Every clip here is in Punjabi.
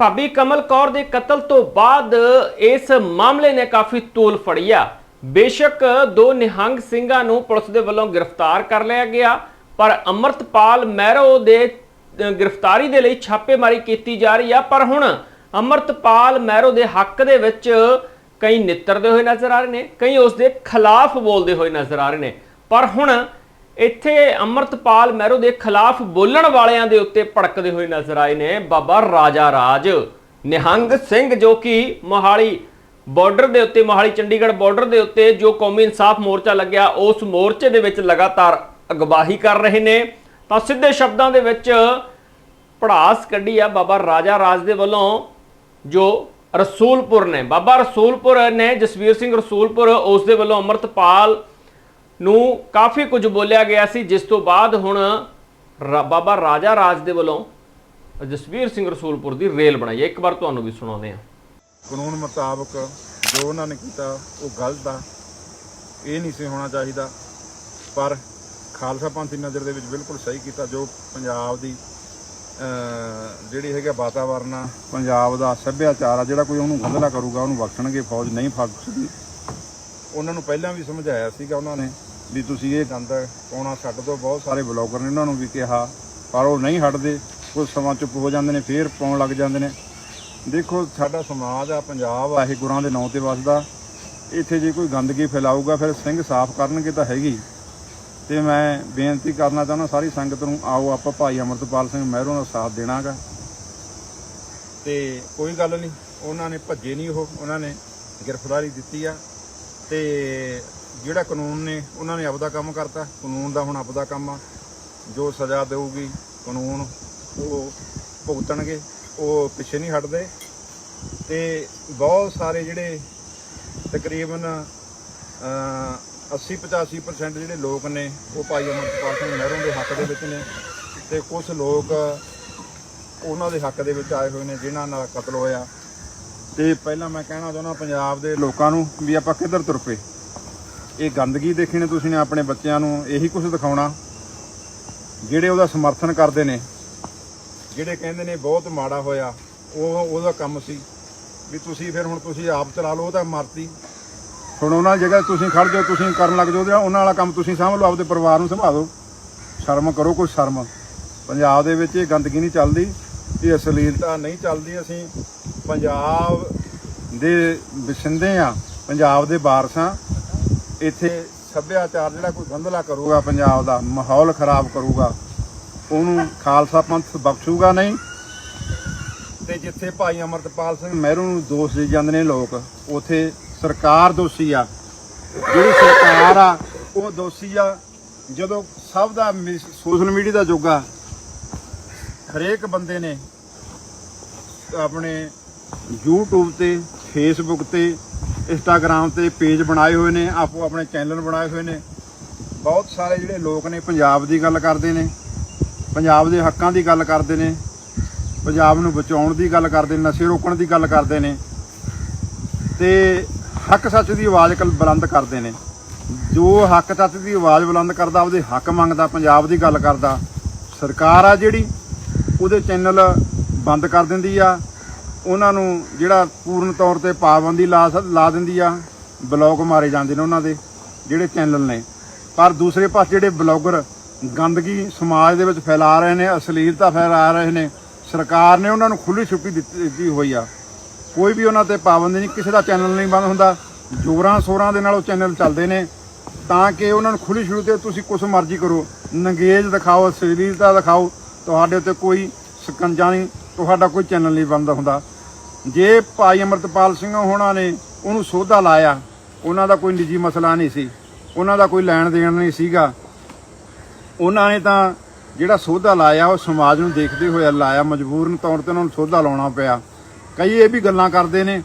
ਭਾਬੀ ਕਮਲ ਕੌਰ ਦੇ ਕਤਲ ਤੋਂ ਬਾਅਦ ਇਸ ਮਾਮਲੇ ਨੇ ਕਾਫੀ ਤੋਲ ਫੜਿਆ ਬੇਸ਼ੱਕ ਦੋ ਨਿਹੰਗ ਸਿੰਘਾਂ ਨੂੰ ਪੁਲਿਸ ਦੇ ਵੱਲੋਂ ਗ੍ਰਿਫਤਾਰ ਕਰ ਲਿਆ ਗਿਆ, ਪਰ ਅਮਰਤਪਾਲ ਮਹਿਰੋ ਦੇ ਗ੍ਰਿਫਤਾਰੀ ਦੇ ਲਈ ਛਾਪੇਮਾਰੀ ਕੀਤੀ ਜਾ ਰਹੀ ਆ। ਪਰ ਹੁਣ ਅਮਰਤਪਾਲ ਮਹਿਰੋ ਦੇ ਹੱਕ ਦੇ ਵਿੱਚ ਕਈ ਨਿੱਤਰਦੇ ਹੋਏ ਨਜ਼ਰ ਆ ਰਹੇ ਨੇ, ਕਈ ਉਸ ਦੇ ਖਿਲਾਫ ਬੋਲਦੇ ਹੋਏ ਨਜ਼ਰ ਆ ਰਹੇ ਨੇ। ਪਰ ਹੁਣ ਇੱਥੇ ਅਮਰਤਪਾਲ ਮਹਿਰੋ ਦੇ ਖਿਲਾਫ ਬੋਲਣ ਵਾਲਿਆਂ ਦੇ ਉੱਤੇ ਭੜਕਦੇ ਹੋਏ ਨਜ਼ਰ ਆਏ ਨੇ ਬਾਬਾ ਰਾਜਾ ਰਾਜ। ਨਿਹੰਗ ਸਿੰਘ ਜੋ ਕਿ ਮੋਹਾਲੀ ਬਾਰਡਰ ਦੇ ਉੱਤੇ, ਮੋਹਾਲੀ ਚੰਡੀਗੜ੍ਹ ਬਾਰਡਰ ਦੇ ਉੱਤੇ ਜੋ ਕੌਮੀ ਇਨਸਾਫ ਮੋਰਚਾ ਲੱਗਿਆ, ਉਸ ਮੋਰਚੇ ਦੇ ਵਿੱਚ ਲਗਾਤਾਰ ਅਗਵਾਹੀ ਕਰ ਰਹੇ ਨੇ। ਤਾਂ ਸਿੱਧੇ ਸ਼ਬਦਾਂ ਦੇ ਵਿੱਚ ਪੜਾਸ ਕੱਢੀ ਆ ਬਾਬਾ ਰਾਜਾ ਰਾਜ ਦੇ ਵੱਲੋਂ ਜੋ ਰਸੂਲਪੁਰ ਨੇ, ਬਾਬਾ ਰਸੂਲਪੁਰ ਨੇ, ਜਸਵੀਰ ਸਿੰਘ ਰਸੂਲਪੁਰ, ਉਸ ਦੇ ਵੱਲੋਂ ਅਮਰਤਪਾਲ ਨੂੰ ਕਾਫੀ ਕੁਝ ਬੋਲਿਆ ਗਿਆ ਸੀ ਜਿਸ ਤੋਂ ਬਾਅਦ ਹੁਣ ਰਾ- ਬਾਬਾ ਰਾਜਾ ਰਾਜ ਦੇ ਵੱਲੋਂ ਜਸਵੀਰ ਸਿੰਘ ਰਸੂਲਪੁਰ ਦੀ ਰੇਲ ਬਣਾਈ ਹੈ। ਇੱਕ ਵਾਰ ਤੁਹਾਨੂੰ ਵੀ ਸੁਣਾਉਂਦੇ ਹਾਂ। ਕਾਨੂੰਨ ਮੁਤਾਬਕ ਜੋ ਉਹਨਾਂ ਨੇ ਕੀਤਾ ਉਹ ਗਲਤ ਆ। ਇਹ ਨਹੀਂ ਸੀ ਹੋਣਾ ਚਾਹੀਦਾ। ਪਰ ਖਾਲਸਾ ਪੰਥ ਦੀ ਨਜ਼ਰ ਦੇ ਵਿੱਚ ਬਿਲਕੁਲ ਸਹੀ ਕੀਤਾ ਜੋ ਪੰਜਾਬ ਦੀ ਅਹ, ਜਿਹੜੀ ਹੈਗਾ ਵਾਤਾਵਰਨ ਆ ਪੰਜਾਬ ਦਾ ਸੱਭਿਆਚਾਰ ਆ ਜਿਹੜਾ ਕੋਈ ਉਹਨੂੰ ਗੰਦਲਾ ਕਰੂਗਾ ਉਹਨੂੰ ਬਖਸ਼ਣਗੇ ਫੌਜ ਨਹੀਂ ਫੜ ਬਖਸ਼ਦੀ ਉਹਨਾਂ ਨੂੰ ਪਹਿਲਾਂ ਵੀ ਸਮਝਾਇਆ ਸੀਗਾ ਉਹਨਾਂ ਨੇ ਵੀ ਤੁਸੀਂ ਇਹ ਗੰਦ ਪਾਉਣਾ ਛੱਡ ਦਿਓ। ਬਹੁਤ ਸਾਰੇ ਬਲੌਗਰ ਨੇ ਉਹਨਾਂ ਨੂੰ ਵੀ ਕਿਹਾ, ਪਰ ਉਹ ਨਹੀਂ ਹਟਦੇ। ਕੁਝ ਸਮਾਂ ਚੁੱਪ ਹੋ ਜਾਂਦੇ ਨੇ, ਫੇਰ ਪਾਉਣ ਲੱਗ ਜਾਂਦੇ ਨੇ। ਦੇਖੋ, ਸਾਡਾ ਸਮਾਜ ਆ, ਪੰਜਾਬ ਆ ਇਹ ਗੁਰਾਂ ਦੇ ਨਾਂ ਤੇ ਵਸਦਾ। ਇੱਥੇ ਜੇ ਕੋਈ ਗੰਦਗੀ ਫੈਲਾਊਗਾ, ਫਿਰ ਸਿੰਘ ਸਾਫ਼ ਕਰਨਗੇ ਤਾਂ ਹੈਗੀ। ਤੇ ਮੈਂ ਬੇਨਤੀ ਕਰਨਾ ਚਾਹੁੰਦਾ, ਸਾਰੀ ਸੰਗਤ ਨੂੰ ਆਓ, ਆਪਾਂ ਭਾਈ ਅਮਰਤਪਾਲ ਸਿੰਘ ਮਹਿਰੋਂ ਦਾ ਸਾਥ ਦੇਣਾਗਾ। ਤੇ ਕੋਈ ਗੱਲ ਨਹੀਂ, ਉਹਨਾਂ ਨੇ ਭੱਜੇ ਨਹੀਂ ਉਹ, ਉਹਨਾਂ ਨੇ ਗ੍ਰਿਫਤਾਰੀ ਦਿੱਤੀ ਆ। ਤੇ ਜਿਹੜਾ ਕਾਨੂੰਨ ਨੇ, ਉਹਨਾਂ ਨੇ ਆਪਦਾ ਕੰਮ ਕਰਤਾ। ਕਾਨੂੰਨ ਦਾ ਹੁਣ ਆਪਦਾ ਕੰਮ ਆ। ਜੋ ਸਜ਼ਾ ਦੇਊਗੀ, ਕਾਨੂੰਨ ਉਹ ਭੁਗਤਣਗੇ, ਉਹ ਪਿੱਛੇ ਨਹੀਂ ਹਟਦੇ। ਤੇ ਬਹੁਤ ਸਾਰੇ ਜਿਹੜੇ ਤਕਰੀਬਨ 80-85% ਜਿਹੜੇ ਲੋਕ ਨੇ, ਉਹ ਭਾਈ ਅਮਰਪਾਲ ਸਿੰਘ ਨਹਿਰੂ ਦੇ ਹੱਕ ਦੇ ਵਿੱਚ ਨੇ। ਤੇ ਕੁਝ ਲੋਕ ਉਹਨਾਂ ਦੇ ਹੱਕ ਦੇ ਵਿੱਚ ਆਏ ਹੋਏ ਨੇ, ਜਿਨ੍ਹਾਂ ਨਾਲ ਕਤਲ ਹੋਇਆ। ਤੇ ਪਹਿਲਾਂ ਮੈਂ ਕਹਿਣਾ ਚਾਹੁੰਦਾ ਪੰਜਾਬ ਦੇ ਲੋਕਾਂ ਨੂੰ ਵੀ ਆਪਾਂ ਕਿੱਧਰ ਤੁਰ ਪਏ। ਇਹ ਗੰਦਗੀ ਦੇਖੀ ਨੇ ਤੁਸੀਂ ਨੇ ਆਪਣੇ ਬੱਚਿਆਂ ਨੂੰ, ਇਹੀ ਕੁਝ ਦਿਖਾਉਣਾ। ਜਿਹੜੇ ਉਹਦਾ ਸਮਰਥਨ ਕਰਦੇ ਨੇ, ਜਿਹੜੇ ਕਹਿੰਦੇ ਨੇ ਬਹੁਤ ਮਾੜਾ ਹੋਇਆ, ਉਹ ਉਹਦਾ ਕੰਮ ਸੀ। ਵੀ ਤੁਸੀਂ ਫਿਰ ਹੁਣ ਤੁਸੀਂ ਆਪ ਚਲਾ ਲਓ, ਉਹ ਤਾਂ ਮਰਤੀ। ਹੁਣ ਉਹਨਾਂ ਜਗ੍ਹਾ ਤੇ ਤੁਸੀਂ ਖੜ ਜਾਓ, ਤੁਸੀਂ ਕਰਨ ਲੱਗ ਜਾਓ ਤੇ ਉਹਨਾਂ ਵਾਲਾ ਕੰਮ ਤੁਸੀਂ ਸਾਂਭ ਲਓ, ਆਪਦੇ ਪਰਿਵਾਰ ਨੂੰ ਸੰਭਾਲੋ। ਸ਼ਰਮ ਕਰੋ, ਕੋਈ ਸ਼ਰਮ। ਪੰਜਾਬ ਦੇ ਵਿੱਚ ਇਹ ਗੰਦਗੀ ਨਹੀਂ ਚੱਲਦੀ। ਇਹ ਅਸ਼ਲੀਲਤਾ ਨਹੀਂ ਚੱਲਦੀ, ਅਸੀਂ ਪੰਜਾਬ ਦੇ ਵਸਿੰਦੇ ਆ ਪੰਜਾਬ ਦੇ ਵਾਰਸਾਂ ਇੱਥੇ ਸੱਭਿਆਚਾਰ ਜਿਹੜਾ ਕੋਈ ਗੰਧਲਾ ਕਰੂਗਾ, ਪੰਜਾਬ ਦਾ ਮਾਹੌਲ ਖਰਾਬ ਕਰੂਗਾ, ਉਹਨੂੰ ਖਾਲਸਾ ਪੰਥ ਬਖਸ਼ੂਗਾ ਨਹੀਂ। ਤੇ ਜਿੱਥੇ ਭਾਈ ਅਮਰਤਪਾਲ ਸਿੰਘ ਮਹਿਰੂ ਨੂੰ ਦੋਸ਼ ਦੇ ਜਾਂਦੇ ਨੇ ਲੋਕ, ਉਥੇ ਸਰਕਾਰ ਦੋਸ਼ੀ ਆ। ਜਿਹੜੀ ਸਰਕਾਰ ਆ, ਉਹ ਦੋਸ਼ੀ ਆ। ਜਦੋਂ ਸਭ ਦਾ ਸੋਸ਼ਲ ਮੀਡੀਆ ਦਾ ਯੁੱਗ ਆ ਹਰੇਕ ਬੰਦੇ ਨੇ ਆਪਣੇ YouTube ਤੇ, Facebook ਤੇ, Instagram ਤੇ ਪੇਜ ਬਣਾਏ ਹੋਏ ਨੇ, ਆਪੋ ਆਪਣੇ ਚੈਨਲ ਬਣਾਏ ਹੋਏ ਨੇ। ਬਹੁਤ ਸਾਰੇ ਜਿਹੜੇ ਲੋਕ ਨੇ ਪੰਜਾਬ ਦੀ ਗੱਲ ਕਰਦੇ ਨੇ, ਪੰਜਾਬ ਦੇ ਹੱਕਾਂ ਦੀ ਗੱਲ ਕਰਦੇ ਨੇ, ਪੰਜਾਬ ਨੂੰ ਬਚਾਉਣ ਦੀ ਗੱਲ ਕਰਦੇ ਨੇ, ਨਸ਼ੇ ਰੋਕਣ ਦੀ ਗੱਲ ਕਰਦੇ ਨੇ। ਤੇ ਹੱਕ ਸੱਚ ਦੀ ਆਵਾਜ਼ ਕਲ ਬੁਲੰਦ ਕਰਦੇ ਨੇ। ਜੋ ਹੱਕ ਸੱਚ ਦੀ ਆਵਾਜ਼ ਬੁਲੰਦ ਕਰਦਾ, ਉਹਦੇ ਹੱਕ ਮੰਗਦਾ, ਪੰਜਾਬ ਦੀ ਗੱਲ ਕਰਦਾ। ਸਰਕਾਰ ਆ ਜਿਹੜੀ ਉਹਦੇ ਚੈਨਲ ਬੰਦ ਕਰ ਦਿੰਦੀ ਆ। ਉਹਨਾਂ ਨੂੰ ਜਿਹੜਾ ਪੂਰਨ ਤੌਰ ਤੇ ਪਾਬੰਦੀ ਲਾ ਸ- ਲਾ ਦਿੰਦੀ ਆ। ਬਲੌਗ ਮਾਰੇ ਜਾਂਦੇ ਨੇ ਉਹਨਾਂ ਦੇ, ਜਿਹੜੇ ਚੈਨਲ ਨੇ। ਪਰ ਦੂਸਰੇ ਪਾਸੇ ਜਿਹੜੇ ਬਲੌਗਰ ਗੰਦਗੀ ਸਮਾਜ ਦੇ ਵਿੱਚ ਫੈਲਾ ਰਹੇ ਨੇ, ਅਸ਼ਲੀਲਤਾ ਫੈਲਾ ਰਹੇ ਨੇ, ਸਰਕਾਰ ਨੇ ਉਹਨਾਂ ਨੂੰ ਖੁੱਲੀ ਛੁੱਟੀ ਦਿੱਤੀ ਹੋਈ ਆ। ਕੋਈ ਵੀ ਉਹਨਾਂ ਤੇ ਪਾਬੰਦੀ ਨਹੀਂ, ਕਿਸੇ ਦਾ ਚੈਨਲ ਨਹੀਂ ਬੰਦ ਹੁੰਦਾ। ਜੋਰਾਂ ਸੋਰਾਂ ਦੇ ਨਾਲ ਉਹ ਚੈਨਲ ਚੱਲਦੇ ਨੇ। ਤਾਂ ਕਿ ਉਹਨਾਂ ਨੂੰ ਖੁੱਲੀ ਛੁੱਟੀ ਤੇ ਤੁਸੀਂ ਕੁਛ ਮਰਜ਼ੀ ਕਰੋ। ਨੰਗੇਜ ਦਿਖਾਓ, ਅਸ਼ਲੀਲਤਾ ਦਿਖਾਓ। ਤੁਹਾਡੇ ਉੱਤੇ ਕੋਈ ਸਕੰਜਾ ਨਹੀਂ, ਤੁਹਾਡਾ ਕੋਈ ਚੈਨਲ ਨਹੀਂ ਬੰਦ ਹੁੰਦਾ। ਜੇ ਭਾਈ ਅਮਰਤਪਾਲ ਸਿੰਘ ਹੋਣਾ ਨੇ ਉਹਨੂੰ ਸੋਧਾ ਲਾਇਆ, ਉਹਨਾਂ ਦਾ ਕੋਈ ਨਿੱਜੀ ਮਸਲਾ ਨਹੀਂ ਸੀ, ਉਹਨਾਂ ਦਾ ਕੋਈ ਲੈਣ ਦੇਣ ਨਹੀਂ ਸੀਗਾ। ਉਹਨਾਂ ਨੇ ਤਾਂ ਜਿਹੜਾ ਸੋਧਾ ਲਾਇਆ, ਉਹ ਸਮਾਜ ਨੂੰ ਦੇਖਦੇ ਹੋਏ ਲਾਇਆ, ਮਜਬੂਰਨ ਤੌਰ ਤੇ ਉਹਨਾਂ ਨੂੰ ਸੋਧਾ ਲਾਉਣਾ ਪਿਆ। ਕਈ ਇਹ ਵੀ ਗੱਲਾਂ ਕਰਦੇ ਨੇ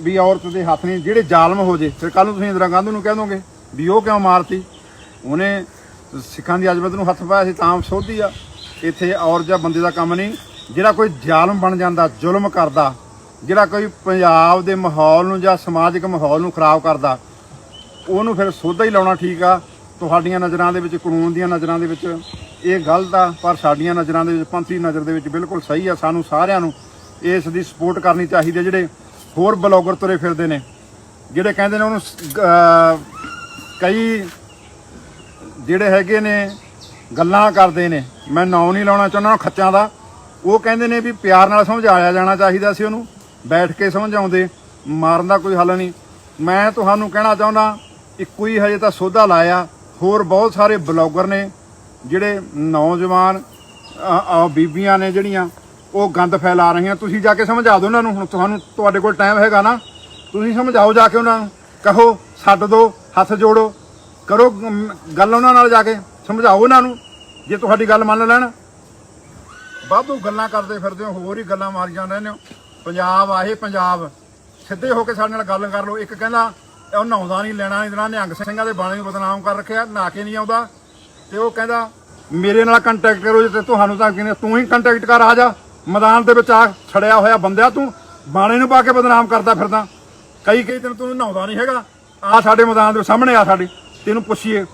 ਵੀ ਔਰਤ ਦੇ ਹੱਥ ਨਹੀਂ, ਜਿਹੜੇ ਜ਼ਾਲਮ ਹੋ ਜੇ, ਫਿਰ ਕੱਲ ਨੂੰ ਤੁਸੀਂ ਇੰਦਰਾ ਗਾਂਧੀ ਨੂੰ ਕਹਿ ਦੋਗੇ ਵੀ ਉਹ ਕਿਉਂ ਮਾਰਤੀ? ਉਹਨੇ ਸਿੱਖਾਂ ਦੀ ਅਜ਼ਮਤ ਨੂੰ ਹੱਥ ਪਾਇਆ ਸੀ ਤਾਂ ਸੋਧੀ ਆ। ਇੱਥੇ ਔਰ ਜਾਂ ਬੰਦੇ ਦਾ ਕੰਮ ਨਹੀਂ। ਜਿਹੜਾ ਕੋਈ ਜ਼ਾਲਮ ਬਣ ਜਾਂਦਾ, ਜ਼ੁਲਮ ਕਰਦਾ, ਜਿਹੜਾ ਕੋਈ ਪੰਜਾਬ ਦੇ ਮਾਹੌਲ ਨੂੰ ਜਾਂ ਸਮਾਜਿਕ ਮਾਹੌਲ ਨੂੰ ਖਰਾਬ ਕਰਦਾ, ਉਹਨੂੰ ਫਿਰ ਸੋਧਾ ਹੀ ਲਾਉਣਾ ਠੀਕ ਆ। ਤੁਹਾਡੀਆਂ ਨਜ਼ਰਾਂ ਦੇ ਵਿੱਚ, ਕਾਨੂੰਨ ਦੀਆਂ ਨਜ਼ਰਾਂ ਦੇ ਵਿੱਚ ਇਹ ਗਲਤ ਆ, ਪਰ ਸਾਡੀਆਂ ਨਜ਼ਰਾਂ ਦੇ ਵਿੱਚ, ਪੰਥੀ ਨਜ਼ਰ ਦੇ ਵਿੱਚ ਬਿਲਕੁਲ ਸਹੀ ਆ। ਸਾਨੂੰ ਸਾਰਿਆਂ ਨੂੰ ਇਸ ਦੀ ਸਪੋਰਟ ਕਰਨੀ ਚਾਹੀਦੀ ਹੈ ਜਿਹੜੇ ਹੋਰ ਬਲੌਗਰ ਤੁਰੇ ਫਿਰਦੇ ਨੇ, ਜਿਹੜੇ ਕਹਿੰਦੇ ਨੇ ਉਹਨੂੰ ਕਈ ਜਿਹੜੇ ਹੈਗੇ ਨੇ, ਗੱਲਾਂ ਕਰਦੇ ਨੇ, ਮੈਂ ਨਾਂ ਨਹੀਂ ਲਾਉਣਾ ਚਾਹੁੰਦਾ ਖੱਚਾਂ ਦਾ। ਉਹ ਕਹਿੰਦੇ ਨੇ ਵੀ ਪਿਆਰ ਨਾਲ ਸਮਝਾਇਆ ਜਾਣਾ ਚਾਹੀਦਾ ਸੀ ਉਹਨੂੰ, ਬੈਠ ਕੇ ਸਮਝਾਉਂਦੇ, ਮਾਰਨ ਦਾ ਕੋਈ ਹੱਲ ਨਹੀਂ। ਮੈਂ ਤੁਹਾਨੂੰ ਕਹਿਣਾ ਚਾਹੁੰਦਾ, ਇੱਕੋ ਹੀ ਹਜੇ ਤਾਂ ਸੋਧਾ ਲਾਇਆ, ਹੋਰ ਬਹੁਤ ਸਾਰੇ ਬਲੌਗਰ ਨੇ, ਜਿਹੜੇ ਨੌਜਵਾਨ ਆ- ਬੀਬੀਆਂ ਨੇ ਜਿਹੜੀਆਂ, ਉਹ ਗੰਦ ਫੈਲਾ ਰਹੀਆਂ। ਤੁਸੀਂ ਜਾ ਕੇ ਸਮਝਾ ਦਿਓ ਉਹਨਾਂ ਨੂੰ, ਹੁਣ ਤੁਹਾਨੂੰ ਤੁਹਾਡੇ ਕੋਲ ਟਾਈਮ ਹੈਗਾ ਨਾ। ਤੁਸੀਂ ਸਮਝਾਓ ਜਾ ਕੇ ਉਹਨਾਂ ਨੂੰ, ਕਹੋ ਛੱਡ ਦਿਓ ਹੱਥ ਜੋੜੋ। ਕਰੋ ਅਮ, ਗੱਲ ਉਹਨਾਂ ਨਾਲ ਜਾ ਕੇ ਸਮਝਾਓ ਉਹਨਾਂ ਨੂੰ ਜੇ ਤੁਹਾਡੀ ਗੱਲ ਮੰਨ ਲੈਣ। ਵਾਧੂ ਗੱਲਾਂ ਕਰਦੇ ਫਿਰਦੇ ਹੋ ਹੋਰ ਹੀ ਗੱਲਾਂ ਮਾਰੀਆਂ ਰਹਿੰਦੇ ਹੋ। ਪੰਜਾਬ ਆਹੇ ਪੰਜਾਬ। ਸਿੱਧੇ ਹੋ ਕੇ ਸਾਡੇ ਨਾਲ ਗੱਲ ਕਰ ਲਓ। ਇੱਕ ਕਹਿੰਦਾ ਉਹ ਨਹਾਉਂਦਾ ਨਹੀਂ ਲੈਣਾ ਨਹੀਂ ਦੇਣਾ ਨਿਹੰਗ ਸਿੰਘਾਂ ਦੇ ਬਾਣੇ ਨੂੰ ਬਦਨਾਮ ਕਰ ਰੱਖਿਆ ਨਹਾ ਕੇ ਨਹੀਂ ਆਉਂਦਾ। ਤੇ ਉਹ ਕਹਿੰਦਾ ਮੇਰੇ ਨਾਲ ਕੰਟੈਕਟ ਕਰੋ ਜੇ ਤੁਹਾਨੂੰ ਤਾਂ ਕਿਨੇ ਤੂੰ ਹੀ ਕੰਟੈਕਟ ਕਰ ਆ ਜਾ। ਮੈਦਾਨ ਦੇ ਵਿੱਚ ਆ ਛੜਿਆ ਹੋਇਆ ਬੰਦਿਆ ਤੂੰ ਬਾਣੇ ਨੂੰ ਪਾ ਕੇ ਬਦਨਾਮ ਕਰਦਾ ਫਿਰਦਾ। ਕਈ ਕਈ ਦਿਨ ਤੂੰ ਨਹਾਉਂਦਾ ਨਹੀਂ ਹੈਗਾ। ਆ ਸਾਡੇ ਮੈਦਾਨ ਦੇ ਸਾਹਮਣੇ ਆ ਸਾਡੇ। ਤੈਨੂੰ ਪੁੱਛੀਏ,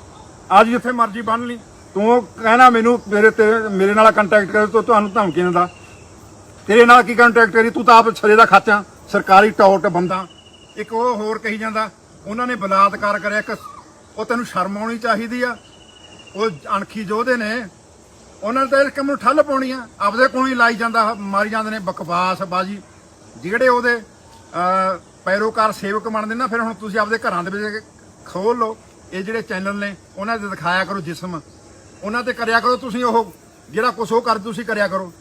ਅੱਜ ਜਿੱਥੇ ਮਰਜ਼ੀ ਬੰਨ ਲਈ। ਤੂੰ ਕਹਿਣਾ ਮੈਨੂੰ, ਮੇਰੇ ਤੇ, ਮੇਰੇ ਨਾਲ ਕੰਟੈਕਟ ਕਰ, ਤੂੰ ਤੁਹਾਨੂੰ ਧਮਕੀ ਦਿੰਦਾ ਤੇਰੇ ਨਾਲ ਕੀ ਕੰਟੈਕਟ ਕਰੀ ਤੂੰ ਤਾਂ ਆਪ ਛਰੇ ਦਾ ਖਾਚਾ, ਸਰਕਾਰੀ ਟੌਟ ਬੰਦਾ। ਇੱਕ ਉਹ ਹੋਰ ਕਹੀ ਜਾਂਦਾ, ਉਹਨਾਂ ਨੇ ਬਲਾਤਕਾਰ ਕਰਿਆ, ਇੱਕ ਉਹ ਤੈਨੂੰ ਸ਼ਰਮ ਆਉਣੀ ਚਾਹੀਦੀ ਆ। ਉਹ ਅਣਖੀ ਯੋਧੇ ਨੇ। ਉਹਨਾਂ ਨੇ ਤਾਂ ਇਸ ਕੰਮ ਨੂੰ ਠੱਲ ਪਾਉਣੀ ਆ। ਆਪਦੇ ਕੋਲ ਹੀ ਲਾਈ ਜਾਂਦਾ, ਮਾਰੀ ਜਾਂਦੇ ਨੇ ਬਕਵਾਸ ਬਾਜੀ। ਜਿਹੜੇ ਉਹਦੇ ਪੈਰੋਕਾਰ ਸੇਵਕ ਬਣਦੇ ਨਾ ਫਿਰ ਹੁਣ ਤੁਸੀਂ ਆਪਦੇ ਘਰਾਂ ਦੇ ਵਿੱਚ ਖੋਲ ਲਓ। ਇਹ ਜਿਹੜੇ ਚੈਨਲ ਨੇ, ਉਹਨਾਂ ਤੇ ਦਿਖਾਇਆ ਕਰੋ ਜਿਸਮ। ਉਹਨਾਂ ਤੇ ਕਰਿਆ ਕਰੋ ਤੁਸੀਂ ਉਹ, ਜਿਹੜਾ ਕੁਛ ਉਹ ਕਰ ਤੁਸੀਂ ਕਰਿਆ ਕਰੋ।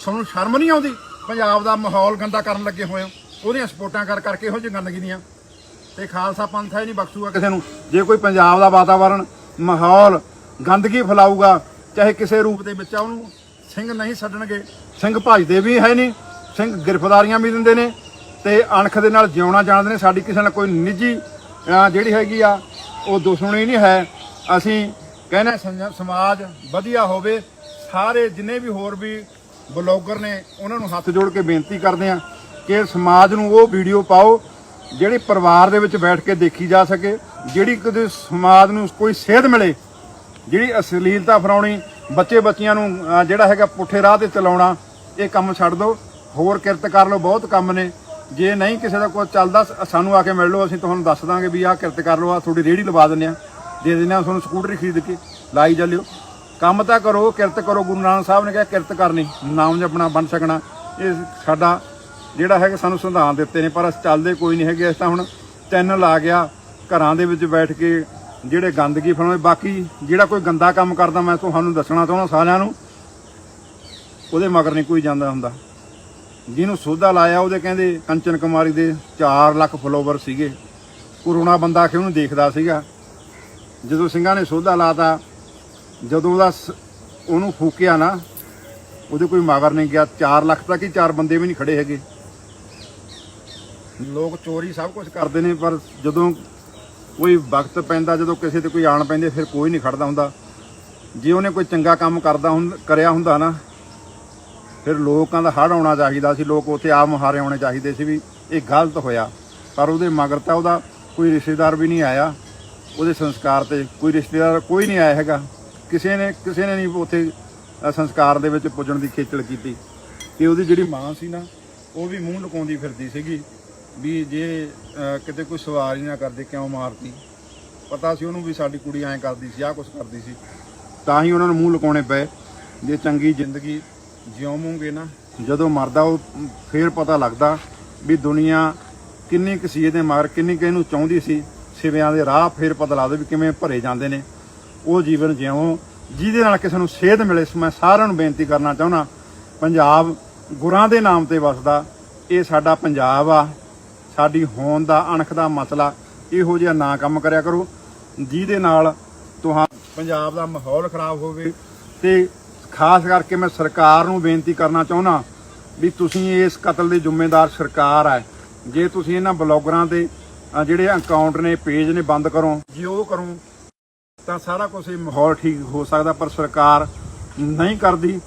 ਤੁਹਾਨੂੰ ਸ਼ਰਮ ਨਹੀਂ ਆਉਂਦੀ? ਪੰਜਾਬ ਦਾ ਮਾਹੌਲ ਗੰਦਾ ਕਰਨ ਲੱਗੇ ਹੋਏ ਹੋ। ਉਹਦੀਆਂ ਸਪੋਰਟਾਂ ਕਰ ਕਰਕੇ ਇਹੋ ਜਿਹੀ ਗੰਦਗੀ ਦੀਆਂ। ਤੇ ਖਾਲਸਾ ਪੰਥ ਹੈ, ਨਹੀਂ ਬਖਸ਼ੂਗਾ ਕਿਸੇ ਨੂੰ। ਜੇ ਕੋਈ ਪੰਜਾਬ ਦਾ ਵਾਤਾਵਰਣ, ਮਾਹੌਲ ਗੰਦਗੀ ਫੈਲਾਊਗਾ, ਚਾਹੇ ਕਿਸੇ ਰੂਪ ਦੇ ਵਿੱਚ ਆ, ਉਹਨੂੰ ਸਿੰਘ ਨਹੀਂ ਛੱਡਣਗੇ। ਸਿੰਘ ਭਜਦੇ ਵੀ ਹੈ ਨਹੀਂ। ਸਿੰਘ ਗ੍ਰਿਫਤਾਰੀਆਂ ਵੀ ਦਿੰਦੇ ਨੇ। ਤੇ ਅਣਖ ਦੇ ਨਾਲ ਜਿਉਣਾ ਜਾਣਦੇ ਨੇ। ਸਾਡੀ ਕਿਸੇ ਨਾਲ ਕੋਈ ਨਿੱਜੀ ਜਿਹੜੀ ਹੈਗੀ ਆ ਉਹ ਦੁਸ਼ਮਣੀ ਨਹੀਂ ਹੈ। ਅਸੀਂ ਕਹਿੰਦੇ ਸਮਾਜ ਵਧੀਆ ਹੋਵੇ। ਸਾਰੇ ਜਿੰਨੇ ਵੀ ਹੋਰ ਵੀ ਬਲੌਗਰ ਨੇ, ਉਹਨਾਂ ਨੂੰ ਹੱਥ ਜੋੜ ਕੇ ਬੇਨਤੀ ਕਰਦੇ ਆ ਕਿ ਸਮਾਜ ਨੂੰ ਉਹ ਵੀਡੀਓ ਪਾਓ, ਜਿਹੜੀ ਪਰਿਵਾਰ ਦੇ ਵਿੱਚ ਬੈਠ ਕੇ ਦੇਖੀ ਜਾ ਸਕੇ, ਜਿਹੜੀ ਕਦੇ ਸਮਾਜ ਨੂੰ ਕੋਈ ਸੇਧ ਮਿਲੇ, ਜਿਹੜੀ ਅਸ਼ਲੀਲਤਾ ਫਰਾਉਣੀ ਬੱਚੇ ਬੱਚੀਆਂ ਨੂੰ ਜਿਹੜਾ ਹੈਗਾ ਪੁੱਠੇ ਰਾਹ ਤੇ ਚਲਾਉਣਾ, ਇਹ ਕੰਮ ਛੱਡ ਦਿਓ। ਹੋਰ ਕਿਰਤ ਕਰ ਲਓ, ਬਹੁਤ ਕੰਮ ਨੇ। ਜੇ ਨਹੀਂ ਕਿਸੇ ਦਾ ਕੋਈ ਚੱਲਦਾ ਸਾਨੂੰ ਆ ਕੇ ਮਿਲ ਲਓ, ਅਸੀਂ ਤੁਹਾਨੂੰ ਦੱਸ ਦਾਂਗੇ ਵੀ ਆਹ ਕਿਰਤ ਕਰ ਲਓ ਆ ਤੁਹਾਡੀ ਰੇੜੀ ਲਵਾ ਦਿੰਦੇ ਆ ਦੇ ਦਿੰਦੇ ਆ ਤੁਹਾਨੂੰ ਸਕੂਟਰੀ ਖਰੀਦ ਕੇ ਲਾਈ ਚੱਲਿਓ ਕੰਮ ਤਾਂ ਕਰੋ, ਕਿਰਤ ਕਰੋ, ਗੁਰੂ ਨਾਨਕ ਸਾਹਿਬ ਨੇ ਕਿਹਾ ਕਿਰਤ ਕਰਨੀ, ਨਾਮ ਜਪਣਾ, ਬਣ ਸਕਣਾ। ਇਹ ਸਾਡਾ ਜਿਹੜਾ ਹੈਗਾ ਸਾਨੂੰ ਸੰਵਿਧਾਨ ਦਿੱਤੇ ਨੇ, ਪਰ ਅਸੀਂ ਚੱਲਦੇ ਕੋਈ ਨਹੀਂ ਹੈਗੇ। ਇਸ ਤਾਂ ਹੁਣ ਚੈਨਲ ਆ ਗਿਆ, ਘਰਾਂ ਦੇ ਵਿੱਚ ਬੈਠ ਕੇ ਜਿਹੜੇ ਗੰਦਗੀ ਫੈਲਾਉਂਦੇ ਬਾਕੀ ਜਿਹੜਾ ਕੋਈ ਗੰਦਾ ਕੰਮ ਕਰਦਾ, ਮੈਂ ਤੁਹਾਨੂੰ ਦੱਸਣਾ ਚਾਹੁੰਦਾ ਸਾਰਿਆਂ ਨੂੰ, ਉਹਦੇ ਮਗਰ ਨਹੀਂ ਕੋਈ ਜਾਂਦਾ ਹੁੰਦਾ। ਜਿਹਨੂੰ ਸੋਧਾ ਲਾਇਆ, ਉਹਦੇ ਕਹਿੰਦੇ ਕੰਚਨ ਕੁਮਾਰੀ ਦੇ 4 ਲੱਖ ਫਲੋਵਰ ਸੀਗੇ। ਕਰੋਨਾ ਬੰਦਾ ਕਿ ਉਹਨੂੰ ਦੇਖਦਾ ਸੀਗਾ। ਜਦੋਂ ਸਿੰਘਾਂ ਨੇ ਸੋਧਾ ਲਾਤਾ, ਜਦੋਂ ਉਹਦਾ ਸ- ਉਹਨੂੰ ਫੂਕਿਆ ਨਾ, ਉਹਦੇ ਕੋਈ ਮਗਰ ਨਹੀਂ ਗਿਆ। 4 ਲੱਖ ਤੱਕ ਹੀ ਚਾਰ ਬੰਦੇ ਵੀ ਨਹੀਂ ਖੜੇ ਹੈਗੇ। ਲੋਕ ਚੋਰੀ ਸਭ ਕੁਝ ਕਰਦੇ ਨੇ, ਪਰ ਜਦੋਂ ਕੋਈ ਵਕਤ ਪੈਂਦਾ, ਜਦੋਂ ਕਿਸੇ ਤੇ ਕੋਈ ਆਣ ਪੈਂਦੇ, ਫਿਰ ਕੋਈ ਨਹੀਂ ਖੜਦਾ ਹੁੰਦਾ। ਜੇ ਉਹਨੇ ਕੋਈ ਚੰਗਾ ਕੰਮ ਕਰਦਾ ਹੁੰਦਾ ਕਰਿਆ ਹੁੰਦਾ ਨਾ ਫਿਰ ਲੋਕਾਂ ਦਾ ਹੜ ਆਉਣਾ ਚਾਹੀਦਾ ਸੀ, ਲੋਕ ਉੱਥੇ ਆਪ ਮੁਹਾਰੇ ਆਉਣੇ ਚਾਹੀਦੇ ਸੀ ਵੀ ਇਹ ਗਲਤ ਹੋਇਆ। ਪਰ ਉਹਦੇ ਮਗਰ ਤਾਂ ਉਹਦਾ ਕੋਈ ਰਿਸ਼ਤੇਦਾਰ ਵੀ ਨਹੀਂ ਆਇਆ। ਉਹਦੇ ਸੰਸਕਾਰ ਤੇ ਕੋਈ ਰਿਸ਼ਤੇਦਾਰ ਕੋਈ ਨਹੀਂ ਆਇਆ ਹੈਗਾ। ਕਿਸੇ ਨੇ ਕਿਸੇ ਨੇ ਨਹੀਂ ਉੱਥੇ ਸੰਸਕਾਰ ਦੇ ਵਿੱਚ ਪੁੱਜਣ ਦੀ ਖੇਚਲ ਕੀਤੀ। ਤੇ ਉਹਦੀ ਜਿਹੜੀ ਮਾਂ ਸੀ ਨਾ, ਉਹ ਵੀ ਮੂੰਹ ਲੁਕਾਉਂਦੀ ਫਿਰਦੀ ਸੀਗੀ ਵੀ ਜੇ ਕਿਤੇ ਕੋਈ ਸਵਾਰੀ ਨਾ ਕਰਦੇ, ਕਿਉਂ ਮਾਰਦੀ? ਪਤਾ ਸੀ ਉਹਨੂੰ ਵੀ ਸਾਡੀ ਕੁੜੀ ਐਂ ਕਰਦੀ ਸੀ, ਆਹ ਕੁਛ ਕਰਦੀ ਸੀ। ਤਾਂ ਹੀ ਉਹਨਾਂ ਨੂੰ ਮੂੰਹ ਲੁਕਾਉਣੇ ਪਏ। ਜੇ ਚੰਗੀ ਜ਼ਿੰਦਗੀ ਜਿਉਵਾਂਗੇ ਨਾ। ਜਦੋਂ ਮਰਦਾ, ਉਹ ਫੇਰ ਪਤਾ ਲੱਗਦਾ ਵੀ ਦੁਨੀਆ ਕਿੰਨੀ ਕੁ ਦੇ ਇਹਦੇ ਮਗਰ ਕਿੰਨੀ ਕੁ ਇਹਨੂੰ ਚਾਹੁੰਦੀ ਸੀ। ਸਿਵਿਆਂ ਦੇ ਰਾਹ ਫੇਰ ਪਤਾ ਲੱਗਦਾ ਵੀ ਕਿਵੇਂ ਭਰੇ ਜਾਂਦੇ ਨੇ। ਉਹ ਜੀਵਨ ਜਿਉਂ, ਜਿਹਦੇ ਨਾਲ ਕਿਸੇ ਨੂੰ ਸੇਧ ਮਿਲੇ ਮੈਂ ਸਾਰਿਆਂ ਨੂੰ ਬੇਨਤੀ ਕਰਨਾ ਚਾਹੁੰਦਾ, ਪੰਜਾਬ ਗੁਰਾਂ ਦੇ ਨਾਮ ਤੇ ਵਸਦਾ। ਇਹ ਸਾਡਾ ਪੰਜਾਬ ਆ। ਸਾਡੀ ਹੋਣ ਦਾ ਅਣਖ ਦਾ ਮਸਲਾ। ਇਹੋ ਜਿਹਾ ਨਾ ਕੰਮ ਕਰਿਆ ਕਰੋ, ਜਿਹਦੇ ਨਾਲ ਤੁਹਾਂ, ਪੰਜਾਬ ਦਾ ਮਾਹੌਲ ਖਰਾਬ ਹੋਵੇ ਤੇ ਖਾਸ ਕਰਕੇ ਮੈਂ ਸਰਕਾਰ ਨੂੰ ਬੇਨਤੀ ਕਰਨਾ ਚਾਹੁੰਦਾ ਵੀ ਤੁਸੀਂ ਇਸ ਕਤਲ ਦੇ ਜ਼ਿੰਮੇਦਾਰ ਸਰਕਾਰ ਹੈ ਜੇ ਤੁਸੀਂ ਇਹਨਾਂ ਬਲੌਗਰਾਂ ਦੇ ਜਿਹੜੇ ਅਕਾਊਂਟ ਨੇ ਪੇਜ ਨੇ ਬੰਦ ਕਰੋ, ਜੇ ਉਹ ਕਰੋ, ਤਾਂ ਸਾਰਾ ਕੁਝ ਇਹ ਮਾਹੌਲ ਠੀਕ ਹੋ ਸਕਦਾ, ਪਰ ਸਰਕਾਰ ਨਹੀਂ ਕਰਦੀ।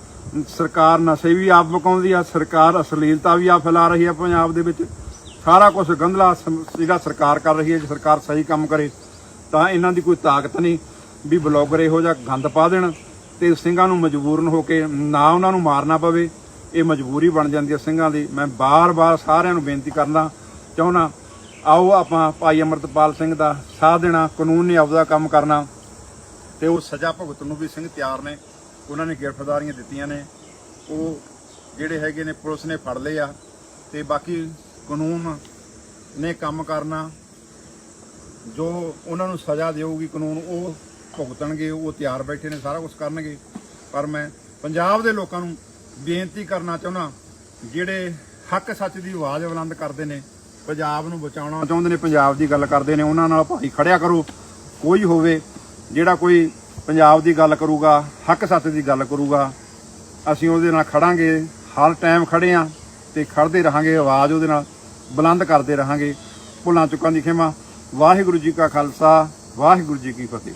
ਸਰਕਾਰ ਨਸ਼ੇ ਵੀ ਆਪ ਵਕਾਉਂਦੀ ਆ, ਸਰਕਾਰ ਅਸ਼ਲੀਲਤਾ ਵੀ ਆ ਫੈਲਾ ਰਹੀ ਆ ਪੰਜਾਬ ਦੇ ਵਿੱਚ। ਸਾਰਾ ਕੁਝ ਗੰਧਲਾ ਜਿਹੜਾ ਸਰਕਾਰ ਕਰ ਰਹੀ ਹੈ, ਜੇ ਸਰਕਾਰ ਸਹੀ ਕੰਮ ਕਰੇ, ਤਾਂ ਇਹਨਾਂ ਦੀ ਕੋਈ ਤਾਕਤ ਨਹੀਂ ਵੀ ਬਲੌਗਰ ਇਹੋ ਜਿਹਾ ਗੰਦ ਪਾ ਦੇਣ। ਤੇ ਸਿੰਘਾਂ ਨੂੰ ਮਜਬੂਰਨ ਹੋ ਕੇ ਨਾ ਉਹਨਾਂ ਨੂੰ ਮਾਰਨਾ ਪਵੇ, ਇਹ ਮਜਬੂਰੀ ਬਣ ਜਾਂਦੀ ਹੈ ਸਿੰਘਾਂ ਦੀ। ਮੈਂ ਬਾਰ-ਬਾਰ ਸਾਰਿਆਂ ਨੂੰ ਬੇਨਤੀ ਕਰਨਾ ਚਾਹੁੰਦਾ, ਆਓ ਆਪਾਂ ਭਾਈ ਅਮਰਤਪਾਲ ਸਿੰਘ ਦਾ ਸਾਥ ਦੇਣਾ, ਕਾਨੂੰਨ ਨੇ ਆਪਦਾ ਕੰਮ ਕਰਨਾ, ਤੇ ਉਹ ਸਜ਼ਾ ਭੁਗਤਣ ਨੂੰ ਵੀ ਸਿੰਘ ਤਿਆਰ ਨੇ। ਉਹਨਾਂ ਨੇ ਗ੍ਰਿਫਤਾਰੀਆਂ ਦਿੱਤੀਆਂ ਨੇ। ਉਹ ਜਿਹੜੇ ਹੈਗੇ ਨੇ, ਪੁਲਿਸ ਨੇ ਫੜ ਲਏ ਆ। ਤੇ ਬਾਕੀ ਕਾਨੂੰਨ ਨੇ ਕੰਮ ਕਰਨਾ। ਜੋ ਉਹਨਾਂ ਨੂੰ ਸਜ਼ਾ ਦੇਊਗੀ ਕਾਨੂੰਨ, ਉਹ ਭੁਗਤਣਗੇ, ਉਹ ਤਿਆਰ ਬੈਠੇ ਨੇ, ਸਾਰਾ ਕੁਝ ਕਰਨਗੇ। ਪਰ ਮੈਂ ਪੰਜਾਬ ਦੇ ਲੋਕਾਂ ਨੂੰ ਬੇਨਤੀ ਕਰਨਾ ਚਾਹੁੰਦਾ, ਜਿਹੜੇ ਹੱਕ ਸੱਚ ਦੀ ਆਵਾਜ਼ ਬੁਲੰਦ ਕਰਦੇ ਨੇ, ਪੰਜਾਬ ਨੂੰ ਬਚਾਉਣਾ ਚਾਹੁੰਦੇ ਨੇ, ਪੰਜਾਬ ਦੀ ਗੱਲ ਕਰਦੇ ਨੇ, ਉਹਨਾਂ ਨਾਲ ਭਾਈ ਖੜਿਆ ਕਰੋ। ਕੋਈ ਹੋਵੇ, ਜਿਹੜਾ ਕੋਈ ਪੰਜਾਬ ਦੀ ਗੱਲ ਕਰੂਗਾ, ਹੱਕ ਸੱਚ ਦੀ ਗੱਲ ਕਰੂਗਾ, ਅਸੀਂ ਉਹਦੇ ਨਾਲ ਖੜਾਂਗੇ, ਹਰ ਟਾਈਮ ਖੜੇ ਆਂ ਤੇ ਖੜਦੇ ਰਹਾਂਗੇ, ਆਵਾਜ਼ ਉਹਦੇ ਨਾਲ ਬੁਲੰਦ ਕਰਦੇ ਰਹਾਂਗੇ। ਭੁੱਲਾਂ ਚੁੱਕਾਂ ਦੀ ਖਿਮਾ। ਵਾਹਿਗੁਰੂ ਜੀ ਕਾ ਖਾਲਸਾ, ਵਾਹਿਗੁਰੂ ਜੀ ਕੀ ਫਤਿਹ।